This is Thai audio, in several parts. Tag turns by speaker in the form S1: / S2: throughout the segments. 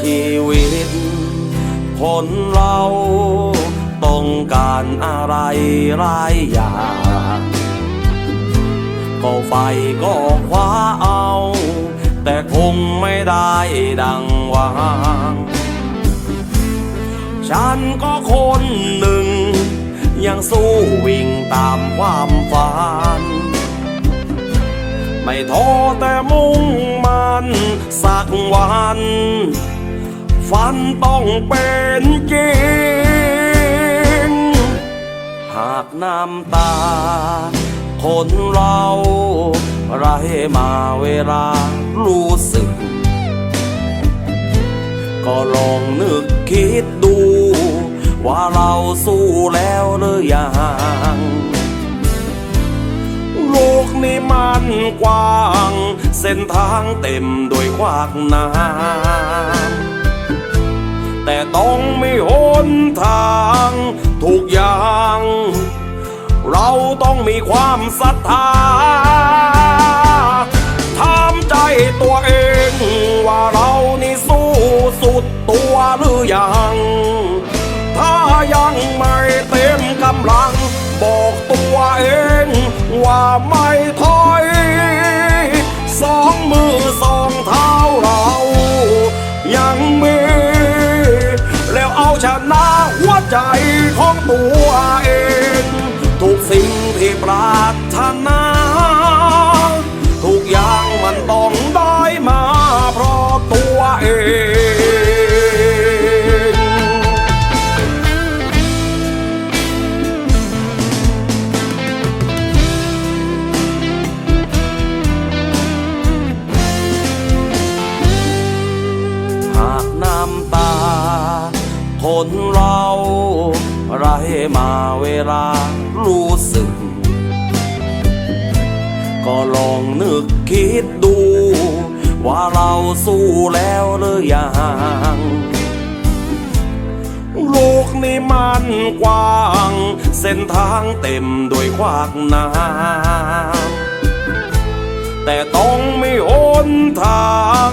S1: ชีวิต คนเราต้องการอะไรหลายอย่างก็ไฟก็คว้าเอา แต่คงไม่ได้ดังหวัง ฉันก็คนหนึ่ง ยังสู้วิ่งตามความฝัน ไม่ท้อแต่มุ่งมันสักวัน ฝันต้องเป็นจริง หากน้ำตา คนเราไรมาเวลารู้สึก ก็ลองนึกคิดดู ว่าเราสู้แล้วหรือยังโลกนี้มันกว้าง เส้นทางเต็มด้วยขวากน้ำ ต้องมีหนทางทุกอย่าง เราต้องมีความศรัทธา ใจของตัวเอง ทุกสิ่งที่ปรารถนา คนเราไรมาเวลารู้สึก ก็ลองนึกคิดดู ว่าเราสู้แล้วหรือยังโลกนี้มันกว้าง เส้นทางเต็มด้วยขวากน้ำแต่ต้องไมีหนทาง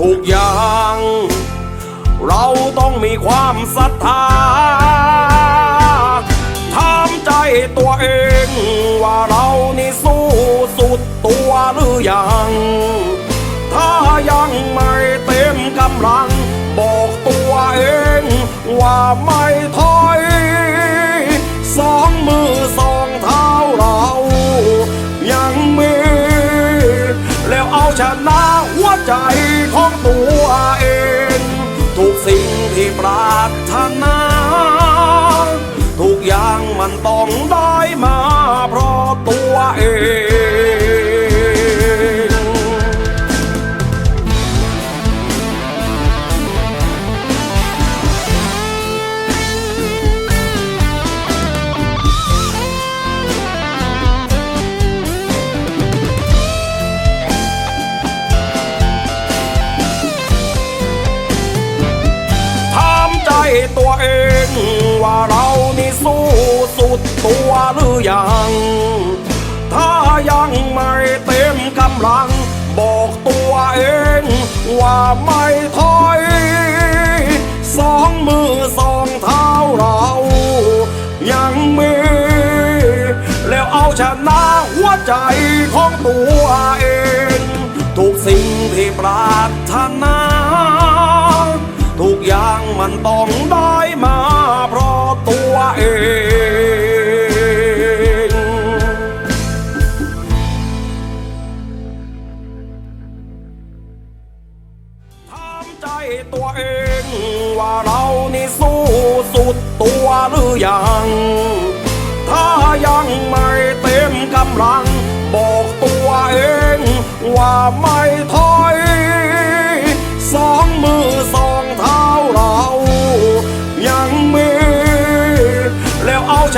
S1: ทุกอย่าง เราต้องมีความศรัทธาถามใจตัวเองว่าเรานี่สู้สุดตัวหรือยัง ถ้ายังไม่เต็มกำลัง บอกตัวเองว่าไม่ถอยสองมือสองเท้าเรา ยังมี แล้วเอาชนะหัวใจของตัว สิ่งที่ปรารถนา ทุกอย่างมันต้องได้ ตัวเอง ว่าเรานี่สู้สุดตัวหรือยัง ถ้ายังไม่เต็มกำลัง บอกตัวเอง ว่าไม่ถอย สองมือสองเท้าเรา ยังมี แล้วเอาชนะหัวใจของตัวเอง ทุกสิ่งที่ปรารถนา อย่างมันต้องได้มาเพราะตัวเองถามใจตัวเอง ว่าเรานี่สู้สุดตัวหรือยัง ถ้ายังไม่เต็มกำลัง บอกตัวเอง ว่าไม่ถอย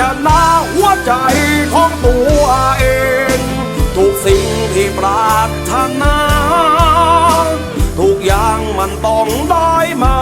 S1: แล้าชนะหัวใจของตัวเอง ทุกสิ่งที่ปรารถนาทุกอย่างมันต้องได้มา